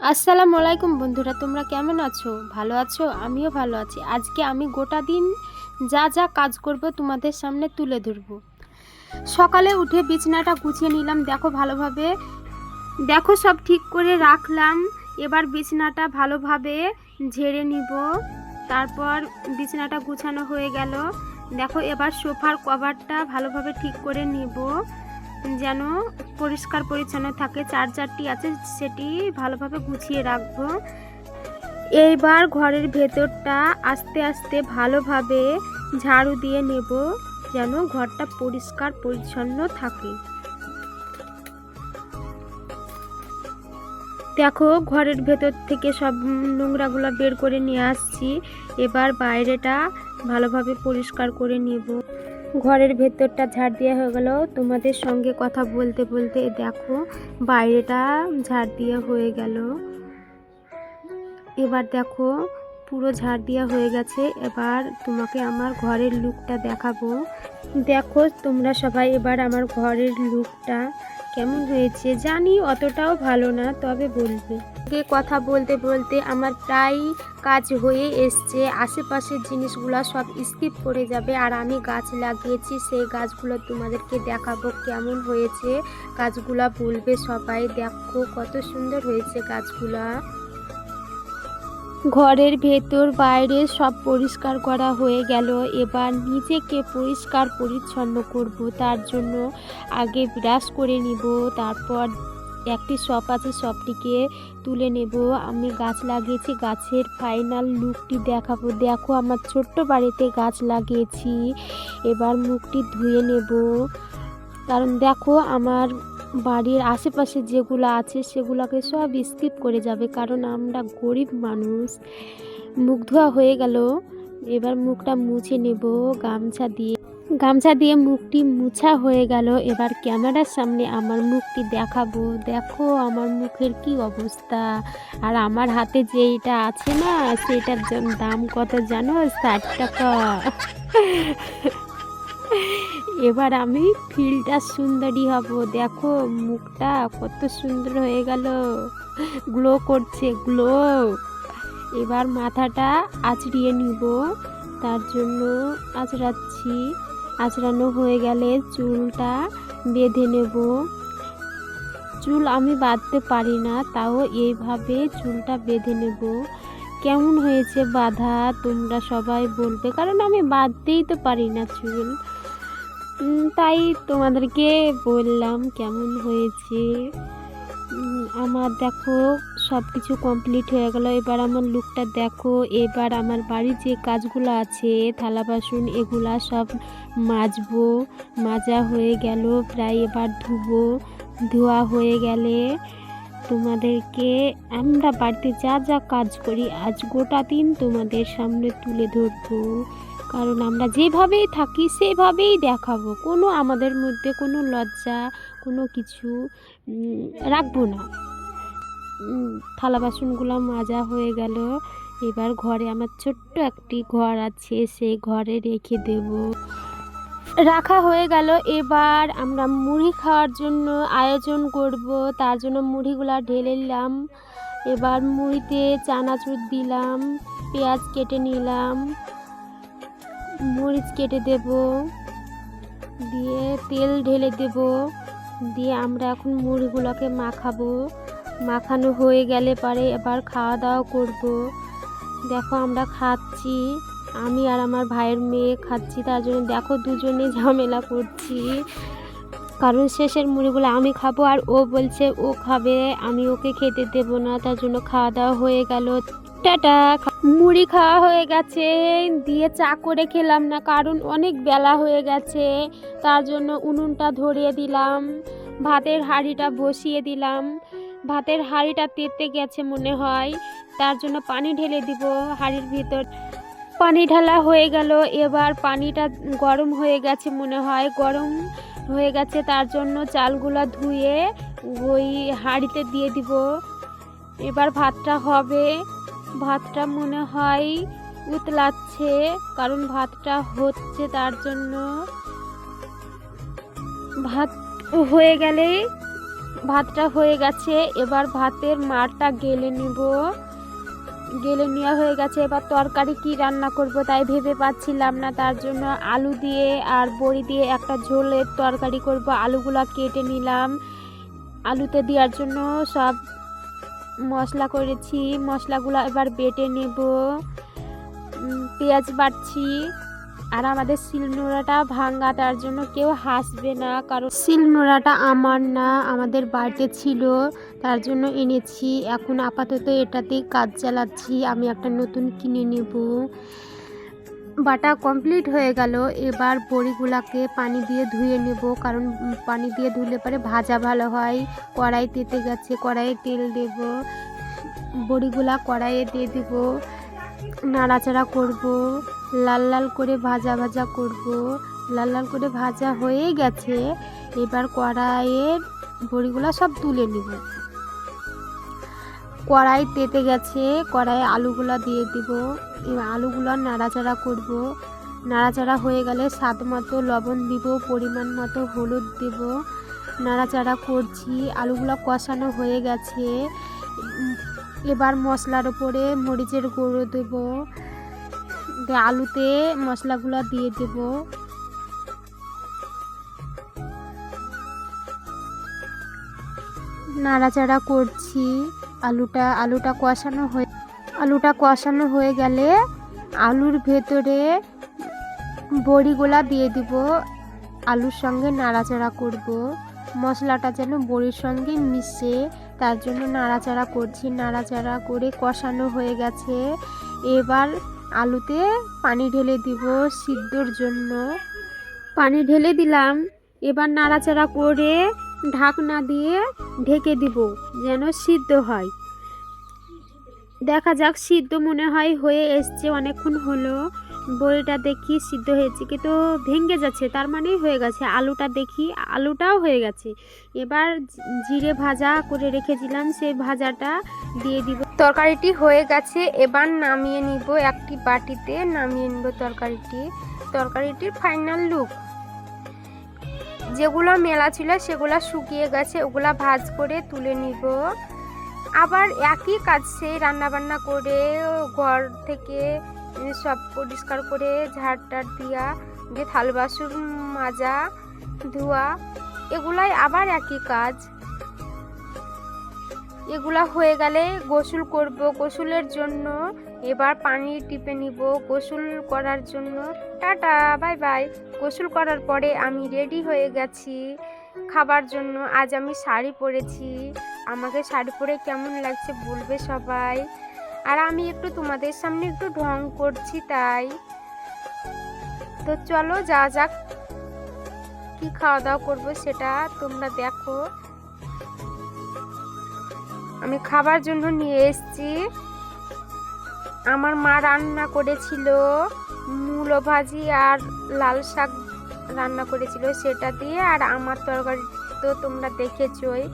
আসসালামু আলাইকুম বন্ধুরা, তোমরা কেমন আছো? ভালো আছো? আমিও ভালো আছি। আজকে আমি গোটা দিন যা যা কাজ করব তোমাদের সামনে তুলে ধরব। সকালে উঠে বিছনাটা গুছিয়ে নিলাম, দেখো ভালোভাবে। দেখো সব ঠিক করে রাখলাম। এবার বিছনাটা ভালোভাবে ঝেড়ে নিব। তারপর বিছনাটা গুছানো হয়ে গেল। দেখো এবার সোফার কভারটা ভালোভাবে ঠিক করে নিব। যেন পরিষ্কার পরিচ্ছন্ন থাকে, চার্জারটি আছে, সেটি ভালোভাবে গুছিয়ে রাখব। এইবার ঘরের ভেতরটা আস্তে আস্তে ভালোভাবে ঝাড়ু দিয়ে নেব, যেন ঘরটা পরিষ্কার পরিচ্ছন্ন থাকে। দেখো, ঘরের ভেতর থেকে সব নোংরাগুলো বের করে নিয়ে আসছি। এবার বাইরেটা ভালোভাবে পরিষ্কার করে নেব। ঘরের ভেতরটা ঝাড় দেওয়া হয়ে গেল। তোমাদের সঙ্গে কথা বলতে বলতে দেখো, বাইরেটা ঝাড় দেওয়া হয়ে গেল। এবার দেখো, পুরো ঝাড় দেওয়া হয়ে গেছে। এবার তোমাকে আমার ঘরের লুকটা দেখাবো। দেখো, তোমরা সবাই এবার আমার ঘরের লুকটা কেমন হয়েছে জানি অতটাও ভালো না, তবে বলবে। কথা বলতে বলতে আমার প্রায় কাজ হয়ে এসছে, আশেপাশের জিনিসগুলো সব স্কিপ করে যাবে, আর আমি গাছ লাগিয়েছি, সেই গাছগুলো তোমাদেরকে দেখাবো কেমন হয়েছে। গাছগুলা বলবে সবাই, দেখো কত সুন্দর হয়েছে গাছগুলা। ঘরের ভেতর বাইরে সব পরিষ্কার করা হয়ে গেল। এবার নিজেকে পরিষ্কার পরিচ্ছন্ন করব, তার জন্য আগে ব্রাশ করে নিব, তারপর একটি শপ আছে শপটিকে তুলে নেব। আমি গাছ লাগিয়েছি, গাছের ফাইনাল লুকটি দেখাবো। দেখো, আমার ছোট্ট বাড়িতে গাছ লাগিয়েছি। এবার মুখটি ধুয়ে নেব। কারণ দেখো, আমার বাড়ির আশেপাশে যেগুলো আছে সেগুলোকে সব স্কিপ করে যাবে, কারণ আমরা গরিব মানুষ। মুখ ধোয়া হয়ে গেল, এবার মুখটা মুছে নেব, গামছা দিয়ে। গামছা দিয়ে মুখটি মুছা হয়ে গেল, এবার ক্যামেরার সামনে আমার মুখটি দেখাবো। দেখো আমার মুখের কি অবস্থা। আর আমার হাতে যেইটা আছে না, সেটার দাম কত জানো? ষাট টাকা। এবার আমি ফিলটা সুন্দরী হব। দেখো, মুখটা কত সুন্দর হয়ে গেল। গ্লো করছে, গ্লো। এবার মাথাটা আঁচড়িয়ে নিব। তার জন্য আঁচড়াচ্ছি। আঁচড়ানো হয়ে গেলে চুলটা বেঁধে নেব। চুল আমি বাঁধতে পারি না, তাও এইভাবে চুলটা বেঁধে নেব। কেমন হয়েছে বাঁধা তোমরা সবাই বলবে, কারণ আমি বাঁধতেই তো পারি না চুল। তাই তোমাদেরকে বললাম কেমন হয়েছে। আমার দেখো সব কিছু কমপ্লিট হয়ে গেল। এবার আমার লুকটা দেখো। এবার আমার বাড়ির যে কাজগুলো আছে, থালা বাসন এগুলা সব মাজবো। মাজা হয়ে গেল, প্রায় এবার ধুবো। ধোয়া হয়ে গেলে তোমাদেরকে আমরা বাড়িতে যা যা কাজ করি, আজ গোটা দিন তোমাদের সামনে তুলে ধরবো। কারণ আমরা যেভাবেই থাকি, সেভাবেই দেখাবো। কোনো আমাদের মধ্যে কোনো লজ্জা, কোনো কিছু রাখব না। থালা বাসনগুলো মাজা হয়ে গেল। এবার ঘরে আমার ছোট্ট একটি ঘর আছে, সেই ঘরে রেখে দেব। রাখা হয়ে গেল। এবার আমরা মুড়ি খাওয়ার জন্য আয়োজন করব। তার জন্য মুড়িগুলা ঢেলে নিলাম। এবার মুড়িতে চানাচুর দিলাম, পেঁয়াজ কেটে নিলাম। মরিচ কেটে দেব, দিয়ে তেল ঢেলে দেব, দিয়ে আমরা এখন মুড়িগুলোকে মাখাবো। মাখানো হয়ে গেলে পরে এবার খাওয়া দাওয়া করব। দেখো আমরা খাচ্ছি, আমি আর আমার ভাইয়ের মেয়ে খাচ্ছি, তার জন্য দেখো দুজনে ঝামেলা করছি। কারণ শেষের মুড়িগুলো আমি খাব আর ও বলছে ও খাবে, আমি ওকে খেতে দেবো না, তার জন্য খাওয়া দাওয়া হয়ে গেল। টাটা মুড়ি খাওয়া হয়ে গেছে। দিয়ে চা করে খেলাম না, কারণ অনেক বেলা হয়ে গেছে। তার জন্য উনুনটা ধরিয়ে দিলাম, ভাতের হাঁড়িটা বসিয়ে দিলাম। ভাতের হাঁড়িটা তেতে গেছে মনে হয়, তার জন্য পানি ঢেলে দিব হাঁড়ির ভিতর। পানি ঢালা হয়ে গেল, এবার পানিটা গরম হয়ে গেছে মনে হয়। গরম হয়ে গেছে, তার জন্য চালগুলো ধুয়ে ওই হাঁড়িতে দিয়ে দিব। এবার ভাতটা হবে। ভাতটা মনে হয় উতলাচ্ছে, কারণ ভাতটা হচ্ছে তার জন্য। ভাত হয়ে গেলে, ভাতটা হয়ে গেছে, এবার ভাতের মারটা গেলে নিব। গেলে নেওয়া হয়ে গেছে, এবার তরকারি কি রান্না করব তাই ভেবে পাচ্ছিলাম না। তার জন্য আলু দিয়ে আর বড়ি দিয়ে একটা ঝোলের তরকারি করব। আলুগুলা কেটে নিলাম। আলুতে দেওয়ার জন্য সব মশলা করেছি, মশলাগুলো এবার বেটে নেব। পেঁয়াজ বাটছি। আর আমাদের শিলনোড়াটা ভাঙ্গা, তার জন্য কেউ হাসবে না, কারণ শিলনোড়াটা আমার না, আমাদের বাড়িতে ছিল, তার জন্য এনেছি। এখন আপাতত এটাতেই কাজ চালাচ্ছি, আমি একটা নতুন কিনে নেব। বাটা কমপ্লিট হয়ে গেল। এবার বড়িগুলাকে পানি দিয়ে ধুয়ে নেব। কারণ পানি দিয়ে ধুলে পরে ভাজা ভালো হয়। কড়াই তেতে গেছে, কড়াইয়ে তেল দেব। বড়িগুলা কড়াইয়ে দিয়ে দেব। নাড়াচাড়া করব। লাল লাল করে ভাজা ভাজা করব। লাল লাল করে ভাজা হয়ে গেছে। এবার কড়াইয়ের বড়িগুলো সব তুলে নেব। কড়াই তেতে গেছে, কড়াইয়ে আলুগুলো দিয়ে দিব। এবার আলুগুলো নাড়াচাড়া করব। নাড়াচাড়া হয়ে গেলে স্বাদ মতো লবণ দিব, পরিমাণ মতো হলুদ দেব। নাড়াচাড়া করছি, আলুগুলো কষানো হয়ে গেছে। এবার মশলার উপরে মরিচের গুঁড়ো দেব। আলুতে মশলাগুলো দিয়ে দেব। নাড়াচাড়া করছি। আলুটা আলুটা কষানো হয়ে, আলুটা কষানো হয়ে গেলে আলুর ভেতরে বড়িগুলা দিয়ে দিব। আলুর সঙ্গে নাড়াচাড়া করব। মশলাটা যেন বড়ির সঙ্গে মিশে, তার জন্য নাড়াচাড়া করছি। নাড়াচাড়া করে কষানো হয়ে গেছে। এবার আলুতে পানি ঢেলে দিব সিদ্ধর জন্য। পানি ঢেলে দিলাম। এবার নাড়াচাড়া করে ঢাকনা দিয়ে ঢেকে দিব যেন সিদ্ধ হয়। দেখা যাক সিদ্ধ মনে হয় হয়ে এসছে। অনেকক্ষণ হলো, বড়িটা দেখি সিদ্ধ হয়েছে কিন্তু ভেঙে যাচ্ছে, তার মানেই হয়ে গেছে। আলুটা দেখি, আলুটাও হয়ে গেছে। এবার জিরে ভাজা করে রেখেছিলাম, সেই ভাজাটা দিয়ে দিব। তরকারিটি হয়ে গেছে, এবার নামিয়ে নিব একটি বাটিতে। নামিয়ে নিব তরকারিটি। তরকারিটির ফাইনাল লুক। যেগুলো মেলা ছিল সেগুলো শুকিয়ে গেছে, ওগুলো ভাজ করে তুলে নিব। আবার একই কাজ সেই রান্নাবান্না করে ঘর থেকে সব পরিষ্কার করে ঝাড় টাড় দিয়া, যে থাল বাসন মাজা, ধোয়া, এগুলাই আবার একই কাজ। এগুলা হয়ে গেলে গোসল করব। গোসলের জন্য এবার পানি টিপে নিব। গোসল করার জন্য টাটা, বাই বাই। গোসল করার পরে আমি রেডি হয়ে গেছি খাবার জন্য। আজ আমি শাড়ি পরেছি। আমাকে শাড়ি পরে কেমন লাগছে বলবে সবাই। আর আমি একটু তোমাদের সামনে একটু ঢং করছি তাই। তো চলো যা যাক, কি খাওয়া দাওয়া করব সেটা তোমরা দেখো। আমি খাবার জন্য নিয়ে এসেছি। আমার মা রান্না করেছিল মূলো ভাজি আর লাল শাক রান্না করেছিল সেটা দিয়ে। আর আমার তরকারি তো তোমরা দেখেছোই,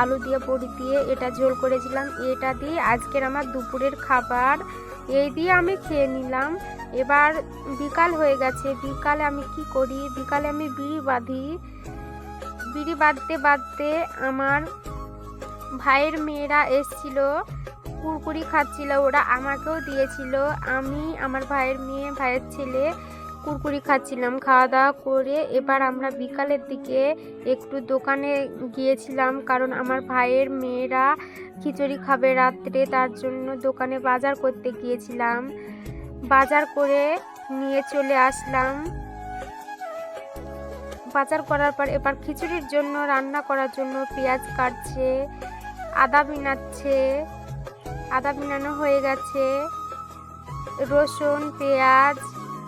আলু দিয়ে, বড়ি দিয়ে এটা ঝোল করেছিলাম এটা দিয়ে। আজকের আমার দুপুরের খাবার, এই দিয়ে আমি খেয়ে নিলাম। এবার বিকাল হয়ে গেছে, বিকালে আমি কি করি? বিকালে আমি বিড়ি বাঁধি। বিড়ি বাঁধতে বাঁধতে আমার ভাইয়ের মেয়েরা এসছিল, কুরকুরি খাচ্ছিল, ওরা আমাকেও দিয়েছিল। আমি, আমার ভাইয়ের মেয়ে, ভাইয়ের ছেলে কুরকুরি খাচ্ছিলাম। খাওয়া দাওয়া করে এবার আমরা বিকালের দিকে একটু দোকানে গিয়েছিলাম, কারণ আমার ভাইয়ের মেয়েরা খিচুড়ি খাবে রাত্রে, তার জন্য দোকানে বাজার করতে গিয়েছিলাম। বাজার করে নিয়ে চলে আসলাম। বাজার করার পর এবার খিচুড়ির জন্য, রান্না করার জন্য পেঁয়াজ কাটছে। আদা বিনাচ্ছে আদা বিনানো হয়ে গেছে। রসুন, পেঁয়াজ,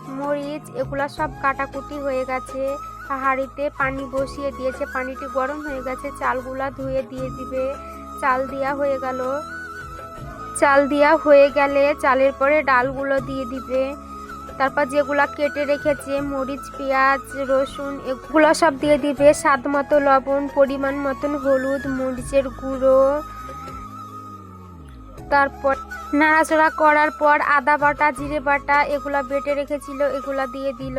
মরিচ, এগুলা সব কাটাকুটি হয়ে গেছে। হাঁড়িতে পানি বসিয়ে দিয়েছে। পানিটি গরম হয়ে গেছে। চালগুলা ধুয়ে দিয়ে দিবে। চাল দেওয়া হয়ে গেল। চাল দেওয়া হয়ে গেলে চালের পরে ডালগুলো দিয়ে দিবে। তারপর যেগুলা কেটে রেখেছে, মরিচ, পেঁয়াজ, রসুন, এগুলো সব দিয়ে দিবে। স্বাদ মতো লবণ, পরিমাণ মতন হলুদ, মরিচের গুঁড়ো। তারপর নাড়াচাড়া করার পর আদা বাটা, জিরে বাটা এগুলো বেটে রেখেছিল, এগুলা দিয়ে দিল।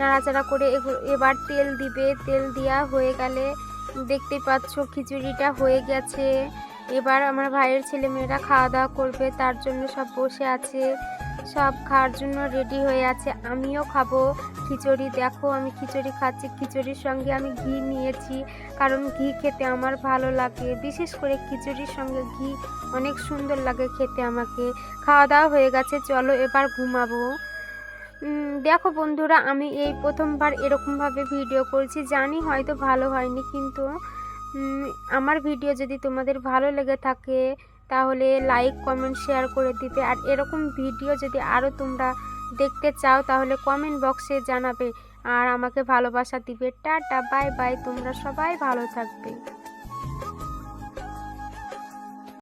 নাড়াচাড়া করে এবার তেল দিবে। তেল দেওয়া হয়ে গেলে দেখতে পাচ্ছ খিচুড়িটা হয়ে গেছে। এবার আমার ভাইয়ের ছেলেমেয়েরা খাওয়া দাওয়া করবে, তার জন্য সব বসে আছে। সব খাওয়ার জন্য রেডি হয়ে আছে। আমিও খাব। খিচুড়ি, দেখো আমি খিচুড়ি খাচ্ছি। খিচুড়ির সঙ্গে আমি ঘি নিয়েছি, কারণ ঘি খেতে আমার ভালো লাগে। বিশেষ করে খিচুড়ির সঙ্গে ঘি অনেক সুন্দর লাগে খেতে আমাকে। খাওয়া দাওয়া হয়ে গেছে, চলো এবার ঘুমাবো। দেখো বন্ধুরা, আমি এই প্রথমবার এরকমভাবে ভিডিও করছি। জানি হয়তো ভালো হয়নি, কিন্তু আমার ভিডিও যদি তোমাদের ভালো লেগে থাকে তাহলে লাইক কমেন্ট শেয়ার করে দিবে আর এরকম ভিডিও যদি আরও তোমরা দেখতে চাও, তাহলে কমেন্ট বক্সে জানাবে। আর আমাকে ভালোবাসা দিবে। টাটা বাই বাই তোমরা সবাই ভালো থাকবে।